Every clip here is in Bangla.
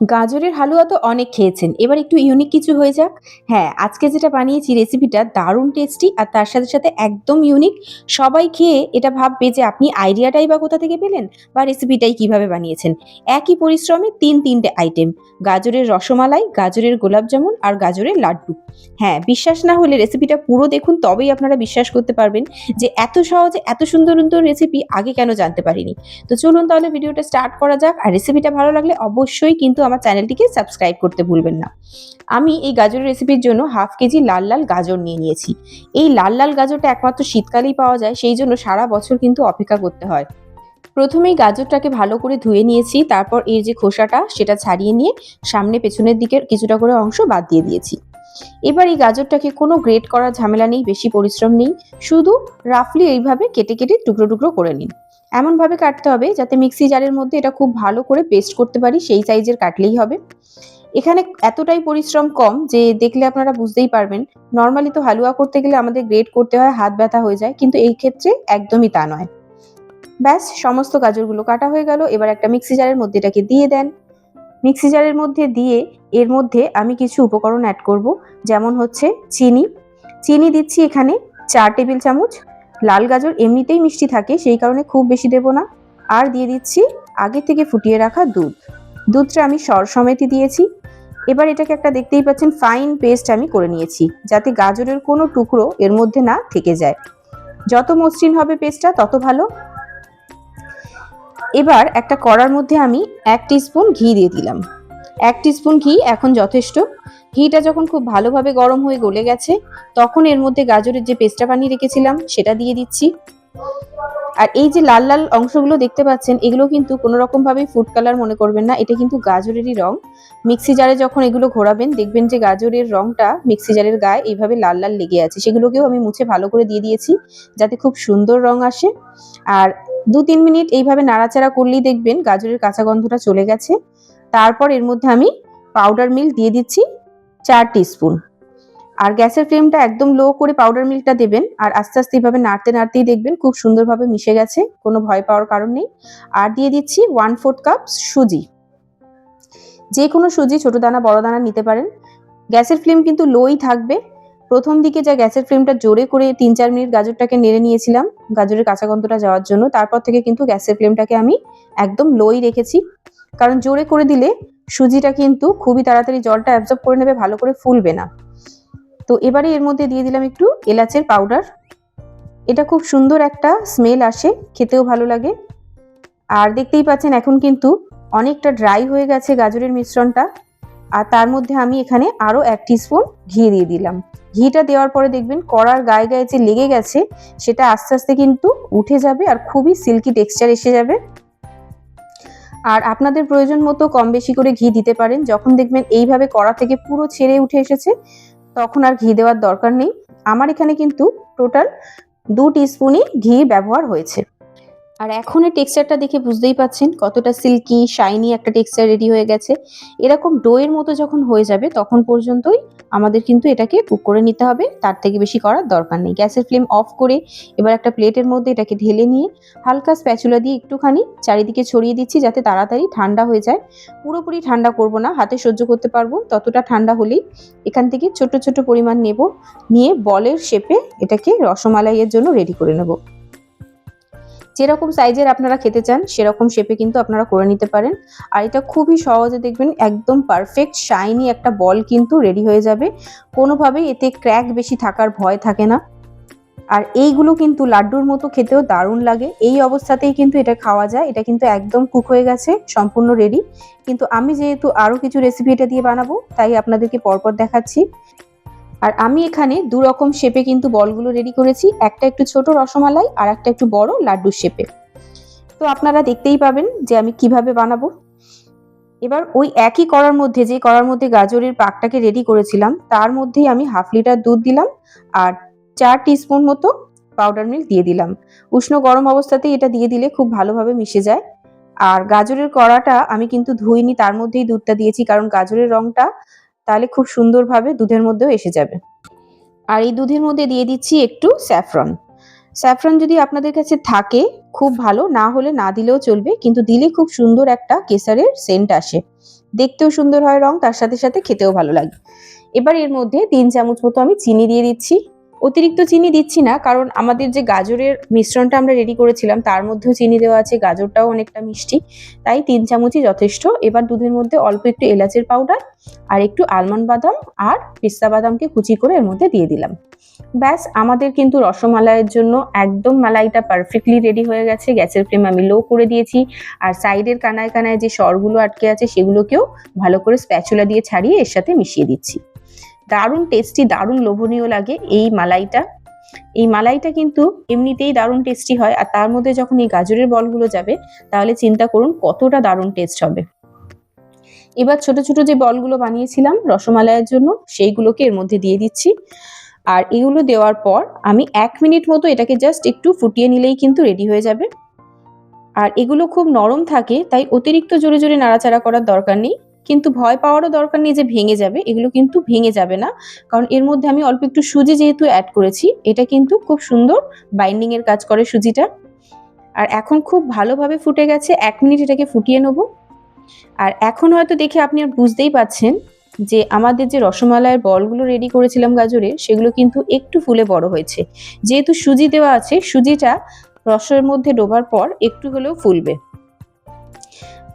গাজরের হালুয়া তো অনেক খেয়েছেন। এবার একটু ইউনিক কিছু হয়ে যাক। হ্যাঁ আজকে যেটা বানিয়েছি রেসিপিটা দারুণ টেস্টি আর তার সাথে সাথে একদম ইউনিক সবাই খেয়ে এটা ভাববে যে আপনি আইডিয়াটাই বা কোথা থেকে পেলেন বা রেসিপিটাই কীভাবে বানিয়েছেন। একই পরিশ্রমে তিন তিনটে আইটেম গাজরের রসমালাই, গাজরের গোলাপজামুন আর গাজরের লাড্ডু। হ্যাঁ বিশ্বাস না হলে রেসিপিটা পুরো দেখুন, তবেই আপনারা বিশ্বাস করতে পারবেন যে এত সহজে, এত সুন্দর সুন্দর রেসিপি আগে কেন জানতে পারিনি। তো চলুন তাহলে ভিডিওটা স্টার্ট করা যাক। আর রেসিপিটা ভালো লাগলে অবশ্যই কিন্তু আমার চ্যানেলটিকে সাবস্ক্রাইব করতে ভুলবেন না। আমি এই গাজরের রেসিপির জন্য হাফ কেজি লাল লাল গাজর নিয়ে নিয়েছি। এই লাল লাল গাজরটা একমাত্র শীতকালেই পাওয়া যায়, সেই জন্য সারা বছর কিন্তু অপেক্ষা করতে হয়। প্রথমেই গাজরটাকে ভালো করে ধুয়ে নিয়েছি, তারপর এর যে খোসাটা, সেটা ছাড়িয়ে নিয়ে সামনে পেছনের দিকের কিছুটা করে অংশ বাদ দিয়ে দিয়েছি। এবার এই গাজরটাকে কোনো গ্রেট করার ঝামেলা নেই, বেশি পরিশ্রম নেই। শুধু রাফলি এইভাবে কেটে কেটে টুকরো টুকরো করে নিন। এমনভাবে কাটতে হবে যাতে মিক্সি জারের মধ্যে এটা খুব ভালো করে পেস্ট করতে পারি, সেই সাইজের কাটলেই হবে। এখানে এতটাই পরিশ্রম কম যে দেখলে আপনারা বুঝতেই পারবেন। নর্মালি তো হালুয়া করতে গেলে আমাদের গ্রেট করতে হয়, হাত ব্যথা হয়ে যায়, কিন্তু এই ক্ষেত্রে একদমই তা নয়। ব্যাস, সমস্ত গাজরগুলো কাটা হয়ে গেল। এবার একটা মিক্সি জারের মধ্যে এটাকে দিয়ে দেন। মিক্সি জারের মধ্যে দিয়ে এর মধ্যে আমি কিছু উপকরণ অ্যাড করব। যেমন হচ্ছে চিনি। চিনি দিচ্ছি এখানে চার টেবিল চামচ। লাল গাজর এমনিতেই মিষ্টি থাকে, সেই কারণে খুব বেশি দেব না। আর দিয়ে দিচ্ছি আগে থেকে ফুটিয়ে রাখা দুধ। দুধটা আমি সর সমেতই দিয়েছি। এবার এটাকে একটা দেখতেই পাচ্ছেন ফাইন পেস্ট আমি করে নিয়েছি, যাতে গাজরের কোনো টুকরো এর মধ্যে না থেকে যায়। যত মসৃণ হবে পেস্টটা তত ভালো। এবার একটা কড়ার মধ্যে আমি এক স্পুন ঘি দিয়ে দিলাম। এক স্পুন ঘি এখন যথেষ্ট। ঘিটা যখন খুব ভালোভাবে গরম হয়ে গলে গেছে, তখন এর মধ্যে গাজরের যে পেস্টটা বানিয়ে রেখেছিলাম, সেটা দিয়ে দিচ্ছি। আর এই যে লাল লাল অংশগুলো দেখতে পাচ্ছেন, এগুলো কিন্তু কোনো রকম ভাবে ফুড কালার মনে করবেন না, এটা কিন্তু গাজরেরই রং। মিক্সি জারে যখন এগুলো ঘোরাবেন, দেখবেন যে গাজরের রংটা মিক্সি জারের গায়ে এইভাবে লাল লাল লেগে আছে। সেগুলোকেও আমি মুছে ভালো করে দিয়ে দিয়েছি, যাতে খুব সুন্দর রং আসে। আর দু তিন মিনিট এইভাবে নাড়াচাড়া করলেই দেখবেন গাজরের কাঁচা গন্ধটা চলে গেছে। তারপর এর মধ্যে আমি পাউডার মিল্ক দিয়ে দিচ্ছি চার টিস্পুন আর গ্যাসের ফ্লেমটা একদম লো করে পাউডার মিল্কটা দেবেন আর আস্তে আস্তে এইভাবে নাড়তে নাড়তেই দেখবেন খুব সুন্দরভাবে মিশে গেছে, কোনো ভয় পাওয়ার কারণ নেই। আর দিয়ে দিচ্ছি ওয়ান ফোর্থ কাপ সুজি। যে কোনো সুজি ছোটো দানা, বড় দানা নিতে পারেন। গ্যাসের ফ্লেম কিন্তু লোই থাকবে। প্রথম দিকে যা গ্যাসের ফ্লেমটা জোরে করে তিন চার মিনিট গাজরটাকে নেড়ে নিয়েছিলাম, গাজরের কাঁচা গন্ধটা যাওয়ার জন্য। তারপর থেকে কিন্তু গ্যাসের ফ্লেমটাকে আমি একদম লোই রেখেছি। কারণ জোরে করে দিলে সুজিটা কিন্তু খুবই তাড়াতাড়ি জলটা অ্যাবজর্ব করে নেবে, ভালো করে ফুলবে না। তো এবারে এর মধ্যে দিয়ে দিলাম একটু এলাচের পাউডার এটা খুব সুন্দর একটা স্মেল আসে, খেতেও ভালো লাগে। আর দেখতেই পাচ্ছেন, এখন কিন্তু অনেকটা ড্রাই হয়ে গেছে গাজরের মিশ্রণটা। আর তার মধ্যে আমি এখানে আরও এক স্পুন ঘি দিয়ে দিলাম। ঘিটা দেওয়ার পরে দেখবেন কড়ার গায়ে গায়ে যে লেগে গেছে, সেটা আস্তে আস্তে কিন্তু উঠে যাবে আর খুবই সিল্কি টেক্সচার এসে যাবে। আর আপনাদের প্রয়োজন মতো কম বেশি করে ঘি দিতে পারেন। যখন দেখবেন এইভাবে কড়া থেকে পুরো ছেড়ে উঠে এসেছে, তখন আর ঘি দেওয়ার দরকার নেই। আমার এখানে কিন্তু টোটাল দু টিস্পুনই ঘি ব্যবহার হয়েছে। আর এখন এই টেক্সচারটা দেখে বুঝতেই পাচ্ছেন কতটা সিল্কি শাইনি একটা টেক্সচার রেডি হয়ে গেছে। এরকম ডোয়ের মতো যখন হয়ে যাবে তখন পর্যন্তই আমাদের কিন্তু এটাকে কুক করে নিতে হবে। তার থেকে বেশি করার দরকার নেই। গ্যাসের ফ্লেম অফ করে এবার একটা প্লেটের মধ্যে এটাকে ঢেলে নিয়ে হালকা স্প্যাচুলা দিয়ে একটুখানি চারিদিকে ছড়িয়ে দিচ্ছি যাতে তাড়াতাড়ি ঠান্ডা হয়ে যায়। পুরোপুরি ঠান্ডা করব না, হাতে সহ্য করতে পারব। ততটা ঠান্ডা হলেই এখান থেকে ছোট ছোট পরিমাণ নেব। নিয়ে বলের শেপে এটাকে রসমালাইয়ের জন্য রেডি করে নেব। যেরকম সাইজের আপনারা খেতে চান, সেরকম শেপে কিন্তু আপনারা করে নিতে পারেন। আর এটা খুবই সহজে দেখবেন, একদম পারফেক্ট শাইনি একটা বল কিন্তু রেডি হয়ে যাবে। কোনোভাবেই এতে ক্র্যাক বেশি থাকার ভয় থাকে না। আর এইগুলো কিন্তু লাড্ডুর মতো খেতেও দারুণ লাগে। এই অবস্থাতেই কিন্তু এটা খাওয়া যায়। এটা কিন্তু একদম কুক হয়ে গেছে, সম্পূর্ণ রেডি কিন্তু আমি যেহেতু আরও কিছু রেসিপি এটা দিয়ে বানাবো, তাই আপনাদেরকে পরপর দেখাচ্ছি। আর আমি এখানে দু রকম শেপে কিন্তু বলগুলো রেডি করেছি। একটা একটু ছোট রসমালাই আর একটা একটু বড় লাড্ডুর শেপে তো আপনারা দেখতেই পাবেন যে আমি কীভাবে বানাবো। এবার ওই একই করার মধ্যে যে করার মধ্যে গাজরের পাকটাকে রেডি করেছিলাম, তার মধ্যেই আমি হাফ লিটার দুধ দিলাম আর চার টিস্পুন মতো পাউডার মিল্ক দিয়ে দিলাম। উষ্ণ গরম অবস্থাতেই এটা দিয়ে দিলে খুব ভালোভাবে মিশে যায়। আর গাজরের কড়াটা আমি কিন্তু ধুইনি, তার মধ্যেই দুধটা দিয়েছি, কারণ গাজরের রংটা তাহলে খুব সুন্দরভাবে দুধের মধ্যেও এসে যাবে। আর এই দুধের মধ্যে দিয়ে দিচ্ছি একটু স্যাফরন। স্যাফরন যদি আপনাদের কাছে থাকে, খুব ভালো, না হলে না দিলেও চলবে, কিন্তু দিলে খুব সুন্দর একটা কেসারের সেন্ট আসে। দেখতেও সুন্দর হয় রং, তার সাথে সাথে খেতেও ভালো লাগে। এবার এর মধ্যে তিন চামচ মতো আমি চিনি দিয়ে দিচ্ছি। অতিরিক্ত চিনি দিচ্ছি না, কারণ আমাদের যে গাজরের মিশ্রণটা আমরা রেডি করেছিলাম, তার মধ্যেও চিনি দেওয়া আছে, গাজরটাও অনেকটা মিষ্টি। তাই তিন চামচই যথেষ্ট। এবার দুধের মধ্যে অল্প একটু এলাচের পাউডার আর একটু আলমন্ড বাদাম আর পিস্তা বাদামকে কুচি করে এর মধ্যে দিয়ে দিলাম। ব্যাস, আমাদের কিন্তু রসমালাইয়ের জন্য একদম মালাইটা পারফেক্টলি রেডি হয়ে গেছে। গ্যাসের ফ্লেম আমি লো করে দিয়েছি। আর সাইডের কানায় কানায় যে সরগুলো আটকে আছে, সেগুলোকেও ভালো করে স্প্যাচুলা দিয়ে ছাড়িয়ে এর সাথে মিশিয়ে দিচ্ছি। দারুণ টেস্টি দারুণ লোভনীয় লাগে এই মালাইটা। এই মালাইটা কিন্তু এমনিতেই দারুণ টেস্টি হয় আর তার মধ্যে যখন এই গাজরের বলগুলো যাবে, তাহলে চিন্তা করুন কতটা দারুণ টেস্ট হবে। এবার ছোট ছোট যে বলগুলো বানিয়েছিলাম রসমালাইয়ের জন্য, সেইগুলোকে এর মধ্যে দিয়ে দিচ্ছি। আর এগুলো দেওয়ার পর আমি এক মিনিট মতো এটাকে জাস্ট একটু ফুটিয়ে নিলেই কিন্তু রেডি হয়ে যাবে। আর এগুলো খুব নরম থাকে, তাই অতিরিক্ত জোরে জোরে নাড়াচাড়া করার দরকার নেই। কিন্তু ভয় পাওয়ারও দরকার নেই যে ভেঙে যাবে, এগুলো কিন্তু ভেঙে যাবে না। কারণ এর মধ্যে আমি অল্প একটু সুজি যেহেতু অ্যাড করেছি, এটা কিন্তু খুব সুন্দর বাইন্ডিং এর কাজ করে সুজিটা। আর এখন খুব ভালোভাবে ফুটে গেছে, এক মিনিট এটাকে ফুটিয়ে নেব। আর এখন হয়তো দেখে আপনি আর বুঝতেই পাচ্ছেন যে আমাদের যে রসমালাইয়ের বলগুলো রেডি করেছিলাম গাজরের সেগুলো কিন্তু একটু ফুলে বড় হয়েছে। যেহেতু সুজি দেওয়া আছে, সুজিটা রসের মধ্যে ডোবার পর একটু হলেও ফুলবে।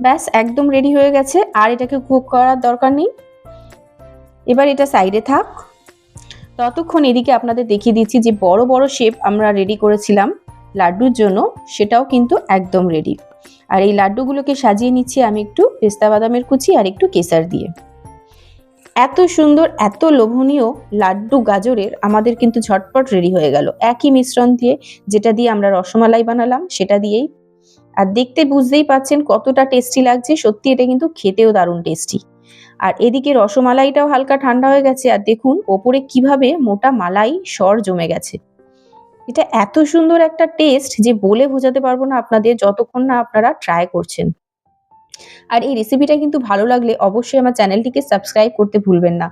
ব্যাস, একদম রেডি হয়ে গেছে। আর এটাকে কুক করার দরকার নেই। এবার এটা সাইডে থাক। ততক্ষণ এদিকে আপনাদের দেখিয়ে দিচ্ছি যে বড় বড় শেপ আমরা রেডি করেছিলাম লাড্ডুর জন্য। সেটাও কিন্তু একদম রেডি আর এই লাড্ডুগুলোকে সাজিয়ে নিচ্ছি আমি একটু পেস্তা বাদামের কুচি আর একটু কেসার দিয়ে। এত সুন্দর, এত লোভনীয় লাড্ডু গাজরের আমাদের কিন্তু ঝটপট রেডি হয়ে গেল। একই মিশ্রণ দিয়ে যেটা দিয়ে আমরা রসমালাই বানালাম, সেটা দিয়েই আর দেখতে বুঝতেই পাচ্ছেন কতটা টেস্টি লাগছে। সত্যি এটা কিন্তু খেতেও দারুণ টেস্টি আর এদিকে রসমালাইটাও হালকা ঠান্ডা হয়ে গেছে। আর দেখুন, ওপরে কীভাবে মোটা মালাই সর জমে গেছে। এটা এত সুন্দর একটা টেস্ট যে বলে বোঝাতে পারব না আপনাদের যতক্ষণ না আপনারা ট্রাই করছেন। আর এই রেসিপিটা কিন্তু ভালো লাগলে অবশ্যই আমার চ্যানেলটিকে সাবস্ক্রাইব করতে ভুলবেন না।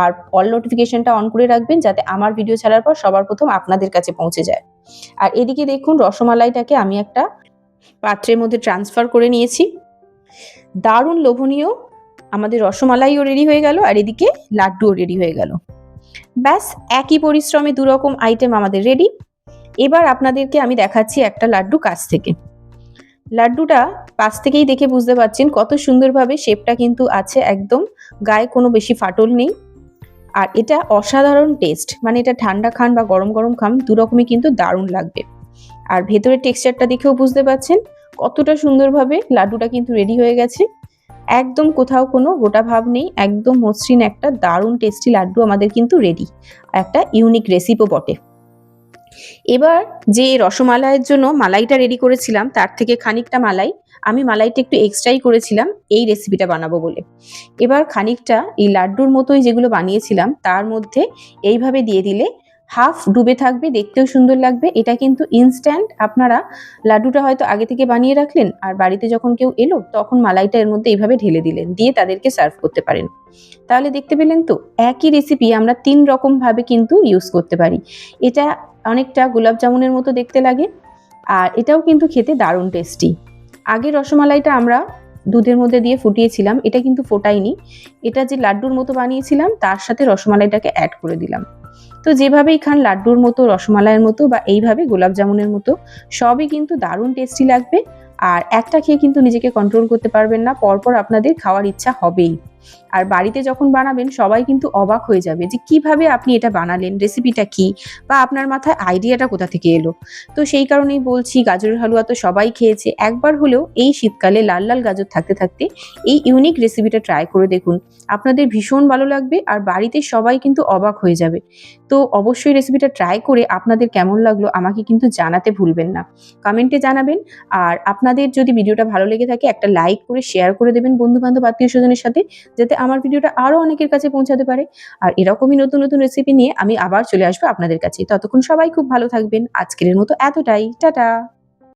আর অল নোটিফিকেশনটা অন করে রাখবেন যাতে আমার ভিডিও ছাড়ার পর সবার প্রথম আপনাদের কাছে পৌঁছে যায়। আর এদিকে দেখুন রসমালাইটাকে আমি একটা পাত্রের মধ্যে ট্রান্সফার করে নিয়েছি। দারুণ লোভনীয়। আমাদের রসমালাইও রেডি হয়ে গেল আর এদিকে লাড্ডুও রেডি হয়ে গেল। ব্যাস, একই পরিশ্রমে দু রকম আইটেম আমাদের রেডি এবার আপনাদেরকে আমি দেখাচ্ছি একটা লাড্ডু কাছ থেকে। লাড্ডুটা পাশ থেকেই দেখে বুঝতে পারছেন কত সুন্দরভাবে শেপটা কিন্তু আছে একদম। গায়ে কোনো বেশি ফাটল নেই। আর এটা অসাধারণ টেস্ট মানে এটা ঠান্ডা খান বা গরম গরম খান দু রকমই কিন্তু দারুণ লাগবে। আর ভেতরের টেক্সচারটা দেখেও বুঝতে পারছেন কতটা সুন্দরভাবে লাড্ডুটা কিন্তু রেডি হয়ে গেছে। একদম কোথাও কোনো গোটা ভাব নেই, একদম মসৃণ একটা দারুণ টেস্টি লাড্ডু আমাদের কিন্তু রেডি একটা ইউনিক রেসিপও বটে। এবার যে রসমালাইয়ের জন্য মালাইটা রেডি করেছিলাম, তার থেকে খানিকটা মালাই, আমি মালাইটা একটু এক্সট্রাই করেছিলাম, এই রেসিপিটা বানাবো বলে। এবার খানিকটা এই লাড্ডুর মতোই যেগুলো বানিয়েছিলাম, তার মধ্যে এইভাবে দিয়ে দিলে হাফ ডুবে থাকবে, দেখতেও সুন্দর লাগবে। এটা কিন্তু ইনস্ট্যান্ট আপনারা লাড্ডুটা হয়তো আগে থেকে বানিয়ে রাখলেন আর বাড়িতে যখন কেউ এলো তখন মালাইটা এর মধ্যে এইভাবে ঢেলে দিলেন, দিয়ে তাদেরকে সার্ভ করতে পারেন। তাহলে দেখতে পেলেন তো, একই রেসিপি আমরা তিন রকম ভাবে কিন্তু ইউজ করতে পারি। এটা অনেকটা গোলাপ জামুনের মতো দেখতে লাগে আর এটাও কিন্তু খেতে দারুণ টেস্টি আগে রসমালাইটা আমরা দুধের মধ্যে দিয়ে ফুটিয়েছিলাম, এটা কিন্তু ফোটাইনি এটা যে লাড্ডুর মতো বানিয়েছিলাম, তার সাথে রসমালাইটাকে অ্যাড করে দিলাম। তো যেভাবেই খান লাড্ডুর মতো, রসমালাইয়ের মতো বা এইভাবে গোলাপ জামুনের মতো, সবই কিন্তু দারুণ টেস্টি লাগবে। আর একটা খেয়ে কিন্তু নিজেকে কন্ট্রোল করতে পারবেন না, পরপর আপনাদের খাওয়ার ইচ্ছা হবেই। আর বাড়িতে যখন বানাবেন, সবাই কিন্তু অবাক হয়ে যাবে যে কীভাবে আপনি এটা বানালেন রেসিপিটা কি বা আপনার মাথায় আইডিয়াটা কোথা থেকে এলো? তো সেই কারণেই বলছি, গাজরের হালুয়া তো সবাই খেয়েছে। একবার হলেও এই শীতকালে লাল লাল গাজর থাকতে থাকতে এই ইউনিক রেসিপিটা ট্রাই করে দেখুন। আপনাদের ভীষণ ভালো লাগবে আর বাড়িতে সবাই কিন্তু অবাক হয়ে যাবে। তো অবশ্যই রেসিপিটা ট্রাই করে আপনাদের কেমন লাগল আমাকে কিন্তু জানাতে ভুলবেন না। কমেন্টে জানাবেন আর আপনাদের যদি ভিডিওটা ভালো লেগে থাকে একটা লাইক করে শেয়ার করে দেবেন বন্ধু বান্ধব আত্মীয় স্বজনের সাথে। যাতে আমার ভিডিওটা আরও অনেকের কাছে পৌঁছাতে পারে। আর এরকমই নতুন নতুন রেসিপি নিয়ে আমি আবার চলে আসব আপনাদের কাছে। ততক্ষণ সবাই খুব ভালো থাকবেন। আজকের মতো এতটাই। টাটা!